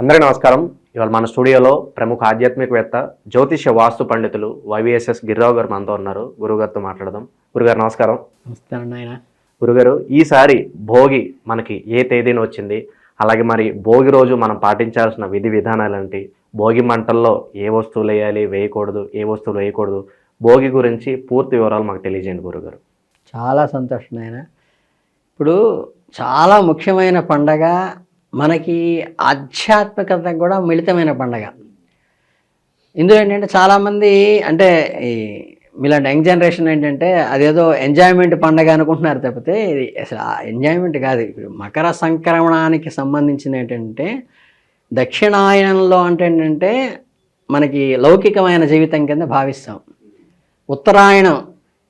అందరికీ నమస్కారం. ఇవాళ మన స్టూడియోలో ప్రముఖ ఆధ్యాత్మికవేత్త జ్యోతిష వాస్తు పండితులు వైవిఎస్ఎస్ గిరిరావు గారు మనతో ఉన్నారు. గురుగారితో మాట్లాడదాం. గురుగారు నమస్కారం. నమస్కారం నాయన. గురుగారు ఈసారి భోగి మనకి ఏ తేదీన వచ్చింది? అలాగే మరి భోగి రోజు మనం పాటించాల్సిన విధి విధానాలు ఏంటి? భోగి మంటల్లో ఏ వస్తువులు వేయాలి వేయకూడదు ఏ వస్తువులు వేయకూడదు? భోగి గురించి పూర్తి వివరాలు మాకు తెలియజేయండి గురుగారు. చాలా సంతోషం నాయన. ఇప్పుడు చాలా ముఖ్యమైన పండగ మనకి ఆధ్యాత్మికత కూడా మిళితమైన పండగ. ఇందులో ఏంటంటే చాలామంది అంటే ఈ మీలాంటి యంగ్ జనరేషన్ ఏంటంటే అదేదో ఎంజాయ్మెంట్ పండగ అనుకుంటున్నారు తప్పితే ఇది అసలు ఎంజాయ్మెంట్ కాదు. ఇప్పుడు మకర సంక్రమణానికి సంబంధించిన ఏంటంటే దక్షిణాయనంలో అంటే ఏంటంటే మనకి లౌకికమైన జీవితం కింద భావిస్తాం. ఉత్తరాయణం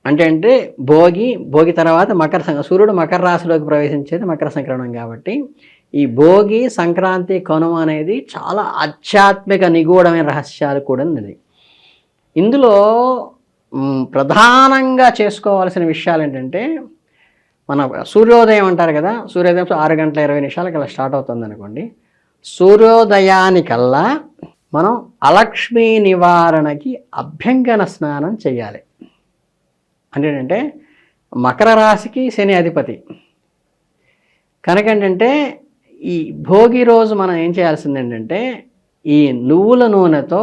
అంటే అంటే భోగి భోగి తర్వాత మకర సం సూర్యుడు మకర రాశిలోకి ప్రవేశించేది మకర సంక్రమణం కాబట్టి ఈ భోగి సంక్రాంతి కనుమ అనేది చాలా ఆధ్యాత్మిక నిగూఢమైన రహస్యాలు కూడా ఉన్నది. ఇందులో ప్రధానంగా చేసుకోవాల్సిన విషయాలు ఏంటంటే మన సూర్యోదయం అంటారు కదా సూర్యోదయం ఆరు గంటల ఇరవై నిమిషాలకి అలా స్టార్ట్ అవుతుంది అనుకోండి సూర్యోదయానికల్లా మనం అలక్ష్మీ నివారణకి అభ్యంగన స్నానం చేయాలి అంటే ఏంటంటే మకర రాశికి శని అధిపతి. కనుక ఏంటంటే ఈ భోగి రోజు మనం ఏం చేయాల్సింది ఏంటంటే ఈ నువ్వుల నూనెతో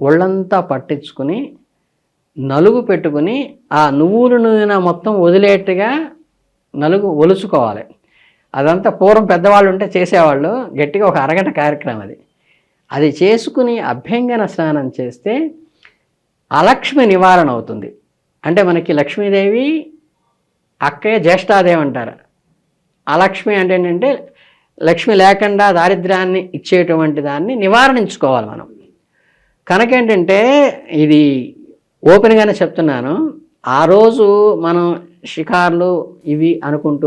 ఒళ్ళంతా పట్టించుకుని నలుగు పెట్టుకుని ఆ నువ్వుల నూనె మొత్తం వదిలేట్టుగా నలుగు ఒలుచుకోవాలి. అదంతా పూర్వం పెద్దవాళ్ళు ఉంటే చేసేవాళ్ళు గట్టిగా ఒక అరగంట కార్యక్రమం అది. అది చేసుకుని అభ్యంగన స్నానం చేస్తే అలక్ష్మి నివారణ అవుతుంది. అంటే మనకి లక్ష్మీదేవి అక్కే జ్యేష్ఠాదేవి అంటారు. అలక్ష్మి అంటే ఏంటంటే లక్ష్మి లేకుండా దారిద్ర్యాన్ని ఇచ్చేటువంటి దాన్ని నివారించుకోవాలి మనం కనుక ఏంటంటే ఇది ఓపెన్గానే చెప్తున్నాను ఆ రోజు మనం షికార్లు ఇవి అనుకుంటూ.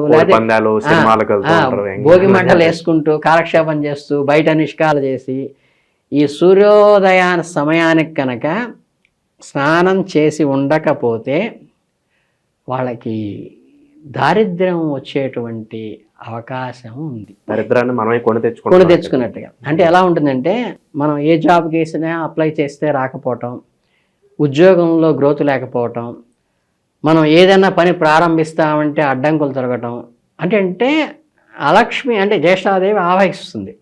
భోగి మంటలు వేసుకుంటూ కాలక్షేపం చేస్తూ బయట నిష్కాలు చేసి ఈ సూర్యోదయాన సమయానికి కనుక స్నానం చేసి ఉండకపోతే వాళ్ళకి దారిద్ర్యం వచ్చేటువంటి అవకాశం ఉంది. దరిద్రాన్ని మనమే కొని కొని తెచ్చుకుంటాం తెచ్చుకున్నట్టుగా. అంటే ఎలా ఉంటుందంటే మనం ఏ జాబ్కి వేసినా అప్లై చేస్తే రాకపోవటం ఉద్యోగంలో గ్రోత్ లేకపోవటం మనం ఏదైనా పని ప్రారంభిస్తామంటే అడ్డంకులు తొలగటం అంటే అంటే అలక్ష్మి అంటే జ్యేష్ఠాదేవి ఆవహిస్తుంది.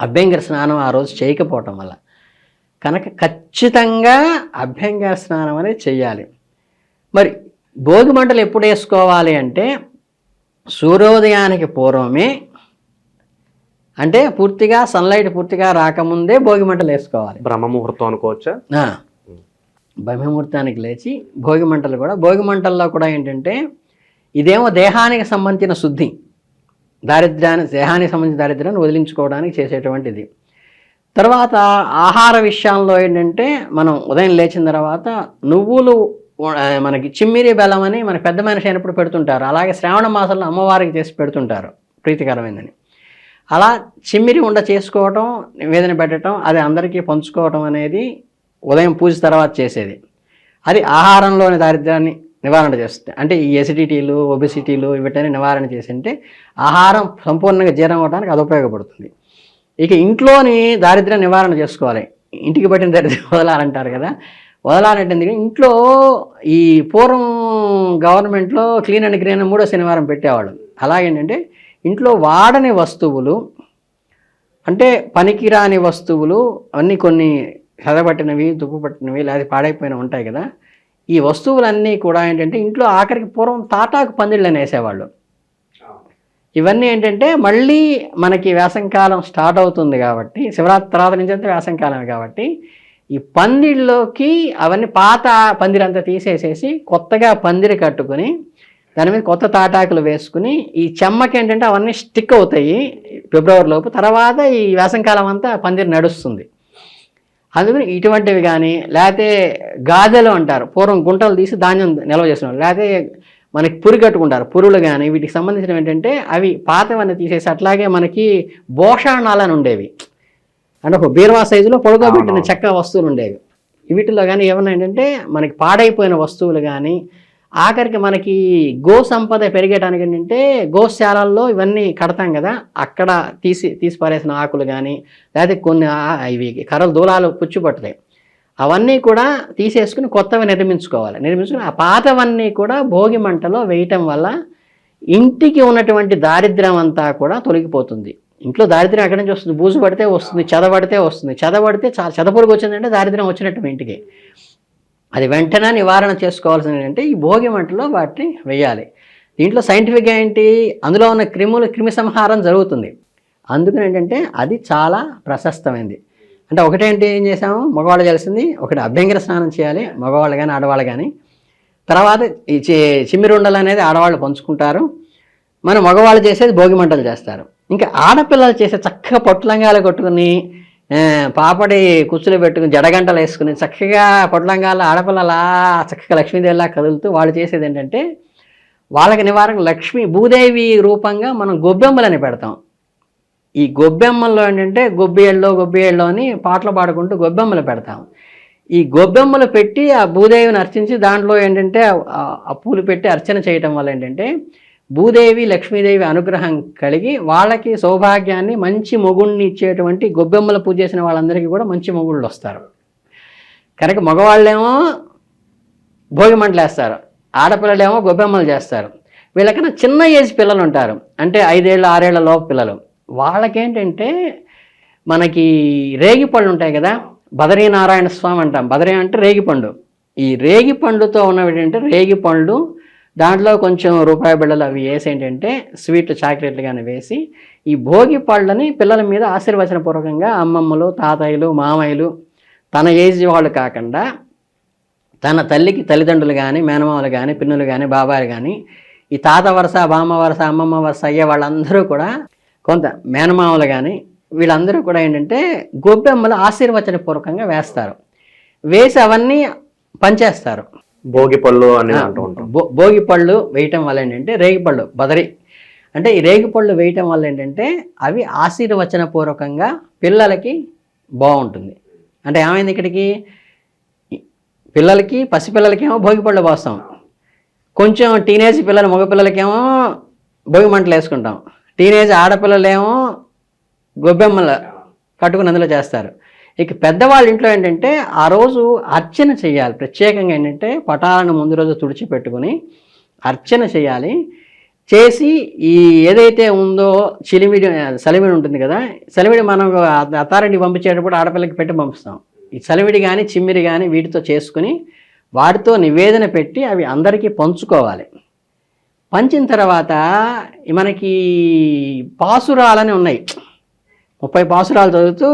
అభ్యంగర స్నానం ఆ రోజు చేయకపోవటం వల్ల. కనుక ఖచ్చితంగా అభ్యంగర స్నానం అనేది చెయ్యాలి. మరి భోగి మంటలు ఎప్పుడు వేసుకోవాలి అంటే సూర్యోదయానికి పూర్వమే అంటే పూర్తిగా సన్లైట్ పూర్తిగా రాకముందే భోగి మంటలు వేసుకోవాలి. బ్రహ్మ ముహూర్తం అనుకోవచ్చా బ్రహ్మముహూర్తానికి లేచి భోగి మంటలు కూడా భోగి మంటల్లో కూడా ఏంటంటే ఇదేమో దేహానికి సంబంధించిన శుద్ధి. దారిద్ర్యాన్ని దేహానికి సంబంధించిన దారిద్ర్యాన్ని వదిలించుకోవడానికి చేసేటువంటిది. తర్వాత ఆహార విషయంలో ఏంటంటే మనం ఉదయం లేచిన తర్వాత నువ్వులు మనకి చిమ్మిరి బెల్లం అని మన పెద్ద మనిషి అయినప్పుడు పెడుతుంటారు. అలాగే శ్రావణ మాసంలో అమ్మవారికి చేసి పెడుతుంటారు. ప్రీతికరమైందని. అలా చిమ్మిరి ఉండ చేసుకోవటం నివేదన పెట్టడం అది అందరికీ పంచుకోవటం అనేది ఉదయం పూజ తర్వాత చేసేది. అది ఆహారంలోని దారిద్ర్యాన్ని నివారణ చేస్తుంది. అంటే ఈ ఎసిడిటీలు ఒబిసిటీలు వీటిని నివారణ చేసింటే ఆహారం సంపూర్ణంగా జీర్ణం అవడానికి అది ఉపయోగపడుతుంది. ఇక ఇంట్లోని దారిద్ర్య నివారణ చేసుకోవాలి. ఇంటికి పట్టిన దరిద్రం వదలాలంటారు కదా. వదలాలంటే ఇంట్లో ఈ పూర్వం గవర్నమెంట్లో క్లీన్ అండ్ గ్రీన్ మూడో శనివారం పెట్టేవాళ్ళు. అలాగేంటంటే ఇంట్లో వాడని వస్తువులు అంటే పనికిరాని వస్తువులు అన్నీ కొన్ని చదబట్టినవి తుప్పు పట్టినవి లేదా పాడైపోయినవి ఉంటాయి కదా. ఈ వస్తువులన్నీ కూడా ఏంటంటే ఇంట్లో ఆఖరికి పూర్వం తాటాకు పందిళ్ళని వేసేవాళ్ళు. ఇవన్నీ ఏంటంటే మళ్ళీ మనకి వేసంకాలం స్టార్ట్ అవుతుంది కాబట్టి శివరాత్రి తర్వాత నుంచి అంతా వేసంకాలమే కాబట్టి ఈ పందిళ్ళలోకి అవన్నీ పాత పందిరంతా తీసేసేసి కొత్తగా పందిరి కట్టుకుని దాని మీద కొత్త తాటాకులు వేసుకుని ఈ చెమ్మకి ఏంటంటే అవన్నీ స్టిక్ అవుతాయి ఫిబ్రవరి లోపు. తర్వాత ఈ వేసంకాలం అంతా పందిరి నడుస్తుంది. అందుకని ఇటువంటివి కానీ లేకపోతే గాదెలు అంటారు పూర్వం గుంటలు తీసి ధాన్యం నిల్వ చేస్తున్నారు లేకపోతే మనకి పురి కట్టుకుంటారు పురులు కానీ వీటికి సంబంధించినవి ఏంటంటే అవి పాతవన్నీ తీసేసి అట్లాగే మనకి భోషాణాలని ఉండేవి. అంటే ఒక బీరువా సైజులో పొడగబెట్టిన. చెక్క వస్తువులు ఉండేవి. వీటిలో కానీ ఏమన్నా ఏంటంటే మనకి పాడైపోయిన వస్తువులు కానీ ఆఖరికి మనకి గో సంపద పెరిగేటానికి ఏంటంటే గోశాలల్లో ఇవన్నీ కడతాం కదా అక్కడ తీసి తీసి పారేసిన ఆకులు కానీ లేకపోతే కొన్ని ఇవి కర్రలు దూలాలు పుచ్చిపట్టుతాయి అవన్నీ కూడా తీసేసుకుని కొత్తవి నిర్మించుకోవాలి. నిర్మించుకుని ఆ పాతవన్నీ కూడా భోగి మంటలో వేయటం వల్ల ఇంటికి ఉన్నటువంటి దారిద్ర్యం అంతా కూడా తొలగిపోతుంది. ఇంట్లో దారిద్ర్యం ఎక్కడి నుంచి వస్తుంది? బూజు పడితే వస్తుంది చదవడితే వస్తుంది. చదవడితే చాలా చెదపురుగు వచ్చిందంటే దారిద్ర్యం వచ్చినట్టు మీ ఇంటికి. అది వెంటనే నివారణ చేసుకోవాల్సింది ఏంటంటే ఈ భోగి మంటలో వాటిని వేయాలి. దీంట్లో సైంటిఫిక్గా ఏంటి? అందులో ఉన్న క్రిములు క్రిమి సంహారం జరుగుతుంది. అందుకని ఏంటంటే అది చాలా ప్రశస్తమైంది. అంటే ఒకటేంటి? ఏం చేసాము మగవాళ్ళు చేయాల్సింది ఒకటి అభ్యంగర స్నానం చేయాలి మగవాళ్ళు కానీ ఆడవాళ్ళు కానీ తర్వాత ఈ చి చిమ్మిరుండలు అనేది ఆడవాళ్ళు పంచుకుంటారు. మన మగవాళ్ళు చేసేది భోగి మంటలు చేస్తారు. ఇంకా ఆడపిల్లలు చేసే చక్కగా పొట్లంగాలు కొట్టుకుని పాపడి కుచ్చులు పెట్టుకుని జడగంటలు వేసుకుని చక్కగా పొట్లంగాలు ఆడపిల్లలా చక్కగా లక్ష్మీదేవిలా కదులుతూ వాళ్ళు చేసేది ఏంటంటే వాళ్ళకి నివారణ లక్ష్మి భూదేవి రూపంగా మనం గొబ్బెమ్మలని పెడతాం. ఈ గొబ్బెమ్మల్లో ఏంటంటే గొబ్బియేళ్ళలో గొబ్బియేళ్ళలో అని పాటలు పాడుకుంటూ గొబ్బెమ్మలు పెడతాం. ఈ గొబ్బెమ్మలు పెట్టి ఆ భూదేవిని అర్చించి దాంట్లో ఏంటంటే ఆ పూలు పెట్టి అర్చన చేయటం వల్ల ఏంటంటే భూదేవి లక్ష్మీదేవి అనుగ్రహం కలిగి వాళ్ళకి సౌభాగ్యాన్ని మంచి మొగుణ్ణి ఇచ్చేటువంటి గొబ్బెమ్మలు పూజ చేసిన వాళ్ళందరికీ కూడా మంచి మొగుళ్ళు వస్తారు. కనుక మగవాళ్ళేమో భోగి మంటలు వేస్తారు ఆడపిల్లలేమో గొబ్బెమ్మలు చేస్తారు. వీళ్ళకన్నా చిన్న ఏజ్ పిల్లలు ఉంటారు. అంటే ఐదేళ్ళు ఆరేళ్ళ లోపు పిల్లలు. వాళ్ళకేంటంటే మనకి రేగిపళ్ళు ఉంటాయి కదా బదరీ నారాయణ స్వామి అంటాం. బదరీ అంటే రేగిపండు ఈ రేగి పండుతో ఉన్నవి ఏంటంటే రేగిపండు దాంట్లో కొంచెం రూపాయి బిళ్ళలు అవి వేసి ఏంటంటే స్వీట్లు చాక్లెట్లు కానీ వేసి ఈ భోగి పళ్ళని పిల్లల మీద ఆశీర్వచనపూర్వకంగా అమ్మమ్మలు తాతయ్యలు మామయ్యలు తన ఏజ్ వాళ్ళు కాకుండా తన తల్లికి తల్లిదండ్రులు కానీ మేనమామలు కానీ పిన్నులు కానీ బాబాయిలు కానీ ఈ తాత వరుస బామ్మ వరుస అమ్మమ్మ వరుస అయ్యే వాళ్ళందరూ కూడా కొంత మేనమామలు కానీ వీళ్ళందరూ కూడా ఏంటంటే గొబ్బెమ్మలు ఆశీర్వచన పూర్వకంగా వేస్తారు. వేసి అవన్నీ పంచేస్తారు. భోగి పళ్ళు అని అంటూ ఉంటాం. భోగి పళ్ళు వేయటం వల్ల ఏంటంటే రేగిపళ్ళు బదరి. అంటే ఈ రేగిపళ్ళు వేయటం వల్ల ఏంటంటే అవి ఆశీర్వచన పూర్వకంగా పిల్లలకి బాగుంటుంది. అంటే ఏమైంది ఇక్కడికి? పిల్లలకి పసిపిల్లలకేమో భోగి పళ్ళు పోస్తాం. కొంచెం టీనేజ్ పిల్లలు మగపిల్లలకేమో భోగి మంటలు వేసుకుంటాం. టీనేజ్ ఆడపిల్లలేమో గొబ్బెమ్మలు కట్టుకుని అందులో చేస్తారు. ఇక పెద్దవాళ్ళ ఇంట్లో ఏంటంటే ఆ రోజు అర్చన చేయాలి. ప్రత్యేకంగా ఏంటంటే పటాలను ముందు రోజు తుడిచిపెట్టుకుని అర్చన చేయాలి. చేసి ఈ ఏదైతే ఉందో చిలిమిడి సలిమిడి ఉంటుంది కదా సలిమిడి మనం అథారిటీ పంపించేటప్పుడు ఆడపిల్లకి పెట్టి పంపిస్తాం. ఈ చలివిడి కానీ చిమ్మిరి కానీ వీటితో చేసుకుని వాటితో నివేదన పెట్టి అవి అందరికీ పంచుకోవాలి. పంచిన తర్వాత మనకి పాసురాలని ఉన్నాయి. ముప్పై పాసురాలు చదువుతూ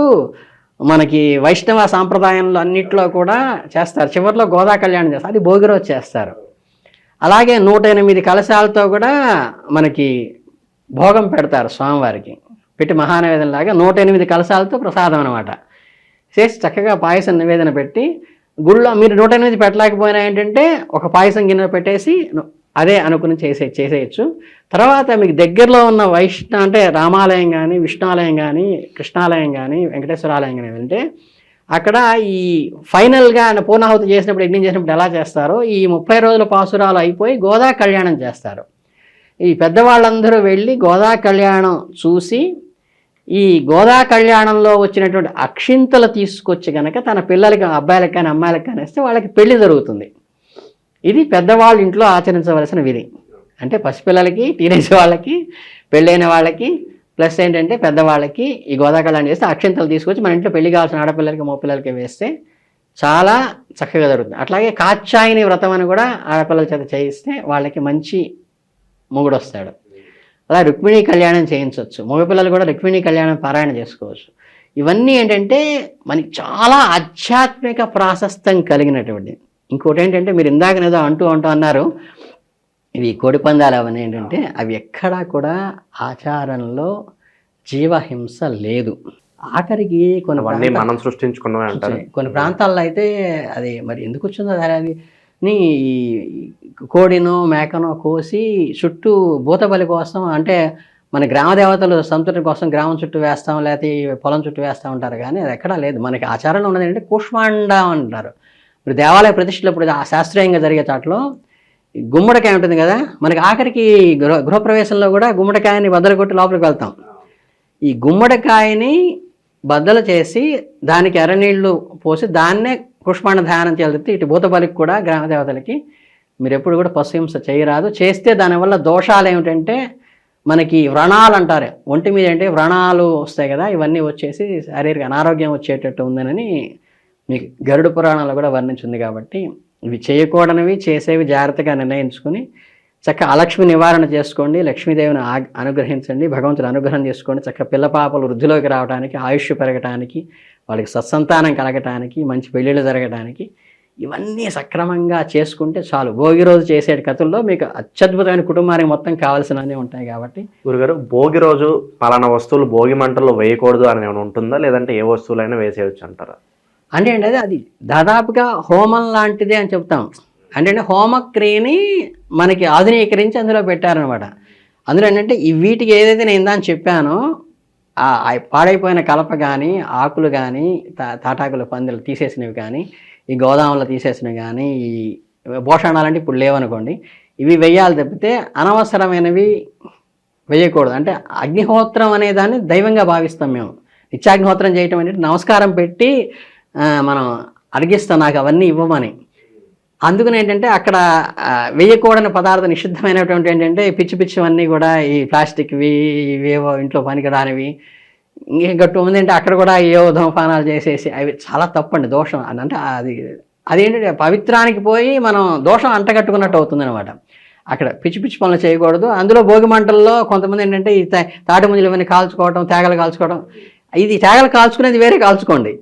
మనకి వైష్ణవ సాంప్రదాయంలో అన్నిట్లో కూడా చేస్తారు. చివరిలో గోదా కళ్యాణం చేస్తారు. అది భోగి రోజు చేస్తారు. అలాగే నూట ఎనిమిది కలశాలతో కూడా మనకి భోగం పెడతారు స్వామివారికి. పెట్టి మహానివేదనలాగా నూట ఎనిమిది కలశాలతో ప్రసాదం అనమాట చేసి చక్కగా పాయసం నివేదన పెట్టి గుళ్ళో మీరు నూట ఎనిమిది పెట్టలేకపోయినా ఏంటంటే ఒక పాయసం గిన్నె పెట్టేసి అదే అనుకుని చేసే చేసేయచ్చు. తర్వాత మీకు దగ్గరలో ఉన్న వైష్ణ అంటే రామాలయం కానీ విష్ణాలయం కానీ కృష్ణాలయం కానీ వెంకటేశ్వరాలయం కానీ వెళ్తే అక్కడ ఈ ఫైనల్గా పూర్ణాహుతి చేసినప్పుడు యజ్ఞం చేసినప్పుడు ఎలా చేస్తారో ఈ ముప్పై రోజుల పాసురాలు అయిపోయి గోదా కళ్యాణం చేస్తారు. ఈ పెద్దవాళ్ళందరూ వెళ్ళి గోదా కళ్యాణం చూసి ఈ గోదా కళ్యాణంలో వచ్చినటువంటి అక్షింతలు తీసుకొచ్చి కనుక తన పిల్లలకి అబ్బాయిలకు కానీ అమ్మాయిలకు కానీ ఇస్తే వాళ్ళకి పెళ్ళి జరుగుతుంది. ఇది పెద్దవాళ్ళ ఇంట్లో ఆచరించవలసిన విధి. అంటే పసిపిల్లలకి టీనేజ్ వాళ్ళకి పెళ్ళైన వాళ్ళకి ప్లస్ ఏంటంటే పెద్దవాళ్ళకి ఈ గోదా కళ్యాణం చేస్తే అక్షింతలు తీసుకొచ్చి మన ఇంట్లో పెళ్ళి కావాల్సిన ఆడపిల్లలకి మగపిల్లలకి వేస్తే చాలా చక్కగా జరుగుతుంది. అట్లాగే కాచాయిని వ్రతం అని కూడా ఆడపిల్లల చేత చేయిస్తే వాళ్ళకి మంచి మొగుడు వస్తాడు. అలా రుక్మిణీ కళ్యాణం చేయించవచ్చు. మగపిల్లలు కూడా రుక్మిణీ కళ్యాణం పారాయణ చేసుకోవచ్చు. ఇవన్నీ ఏంటంటే మనకి చాలా ఆధ్యాత్మిక ప్రాశస్తం కలిగినటువంటి ఇంకోటి ఏంటంటే మీరు ఇందాక ఏదో అంటూ అంటూ అన్నారు. ఇవి కోడి పందాలు అవన్నీ ఏంటంటే అవి ఎక్కడా కూడా ఆచారంలో జీవహింస లేదు. ఆఖరికి కొన్ని మనం అంటారు. వచ్చాయి. కొన్ని ప్రాంతాల్లో అయితే అది మరి ఎందుకు వచ్చిందో అది అది నీ ఈ కోడినో మేకనో కోసి చుట్టూ భూతబలి కోసం అంటే మన గ్రామ దేవతలు సంతృప్తి కోసం గ్రామం చుట్టూ వేస్తాం లేకపోతే పొలం చుట్టూ వేస్తూ ఉంటారు కానీ అది ఎక్కడా లేదు. మనకి ఆచారంలో ఉన్నది ఏంటంటే కూష్మాండ అంటారు. ఇప్పుడు దేవాలయ ప్రతిష్టలప్పుడు ఆ శాస్త్రీయంగా జరిగే చాట్లో గుమ్మడికాయ ఉంటుంది కదా మనకి ఆఖరికి గృహ గృహప్రవేశంలో కూడా గుమ్మడికాయని బద్దలు కొట్టి లోపలికి వెళ్తాం. ఈ గుమ్మడికాయని బద్దలు చేసి దానికి ఎర్రనీళ్ళు పోసి దాన్నే పుష్పాండ ధ్యానం చేయాలి ఇటు భూతబలికి కూడా గ్రామ దేవతలకి మీరు ఎప్పుడు కూడా పశుహింస చేయరాదు. చేస్తే దానివల్ల దోషాలు ఏమిటంటే మనకి వ్రణాలు అంటారు ఒంటి మీద అంటే వ్రణాలు వస్తాయి కదా ఇవన్నీ వచ్చేసి శారీరక అనారోగ్యం వచ్చేటట్టు ఉందనని మీకు గరుడు పురాణంలో కూడా వర్ణించింది కాబట్టి ఇవి చేయకూడనివి చేసేవి జాగ్రత్తగా నిర్ణయించుకుని చక్క అలక్ష్మి నివారణ చేసుకోండి లక్ష్మీదేవిని ఆ- అనుగ్రహించండి భగవంతుడు అనుగ్రహం చేసుకోండి చక్క పిల్ల పాపలు వృద్ధిలోకి రావడానికి ఆయుష్ పెరగటానికి వాళ్ళకి సత్సంతానం కలగటానికి మంచి పెళ్ళిళ్ళు జరగటానికి ఇవన్నీ సక్రమంగా చేసుకుంటే చాలు. భోగి రోజు చేసే కథల్లో మీకు అత్యద్భుతమైన కుటుంబానికి మొత్తం కావాల్సినవన్నీ ఉంటాయి కాబట్టి గురుగారు భోగి రోజు పలానా వస్తువులు భోగి మంటల్లో వేయకూడదు అని ఏమైనా ఉంటుందా? లేదంటే ఏ వస్తువులైనా వేసేయచ్చు అంటారా? అంటే ఏంటి అది అది దాదాపుగా హోమం లాంటిదే అని చెప్తాం. అంటే అంటే హోమక్రియని మనకి ఆధునీకరించి అందులో పెట్టారనమాట అందులో ఏంటంటే ఈ వీటికి ఏదైతే నేను ఇందా అని చెప్పానో ఆ పాడైపోయిన కలప కానీ ఆకులు కానీ తా తాటాకుల పందులు తీసేసినవి కానీ ఈ గోదాములు తీసేసినవి కానీ ఈ భోషణాలంటే ఇప్పుడు లేవనుకోండి ఇవి వెయ్యాలి తప్పితే అనవసరమైనవి వేయకూడదు అంటే అగ్నిహోత్రం అనే దాన్ని దైవంగా భావిస్తాం మేము. నిత్యాగ్నిహోత్రం చేయటం అనేది నమస్కారం పెట్టి మనం అడిగిస్తాం నాకు అవన్నీ ఇవ్వమని. అందుకని ఏంటంటే అక్కడ వేయకూడని పదార్థం నిషిద్ధమైనటువంటి ఏంటంటే పిచ్చి పిచ్చివన్నీ కూడా ఈ ప్లాస్టిక్వి ఇవేవో ఇంట్లో పనికిరానివి. ఇంకేం గట్టు ఉంది అంటే అక్కడ కూడా ఏవో ధూమపానాలు చేసేసి అవి చాలా తప్పండి దోషం. అంటే అది అదేంటంటే పవిత్రానికి పోయి మనం దోషం అంటగట్టుకున్నట్టు అవుతుంది అనమాట అక్కడ పిచ్చి పిచ్చి పనులు చేయకూడదు. అందులో భోగి మంటల్లో కొంతమంది ఏంటంటే ఈ తా- తాటి ముంజలు ఇవన్నీ కాల్చుకోవడం తేగలు కాల్చుకోవడం ఇది తేగలు కాల్చుకునేది వేరే కాల్చుకోండి.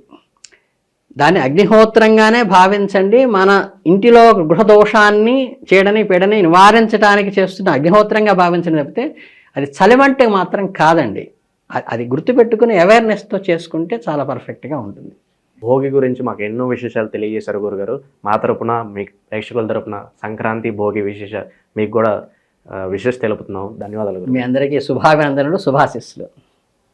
దాన్ని అగ్నిహోత్రంగానే భావించండి. మన ఇంటిలో గృహ దోషాన్ని చేయడని పీడని నివారించడానికి చేస్తున్న అగ్నిహోత్రంగా భావించడం తప్పితే అది చలిమంటే మాత్రం కాదండి. అది గుర్తుపెట్టుకుని అవేర్నెస్తో చేసుకుంటే చాలా పర్ఫెక్ట్గా ఉంటుంది. భోగి గురించి మాకు ఎన్నో విశేషాలు తెలియజేశారు గురుగారు. మా తరపున మీ ప్రేక్షకుల తరపున సంక్రాంతి భోగి విశేష మీకు కూడా విశేష తెలుపుతున్నాం. ధన్యవాదాలు మీ అందరికీ శుభాభినందనలు శుభాశిస్సులు.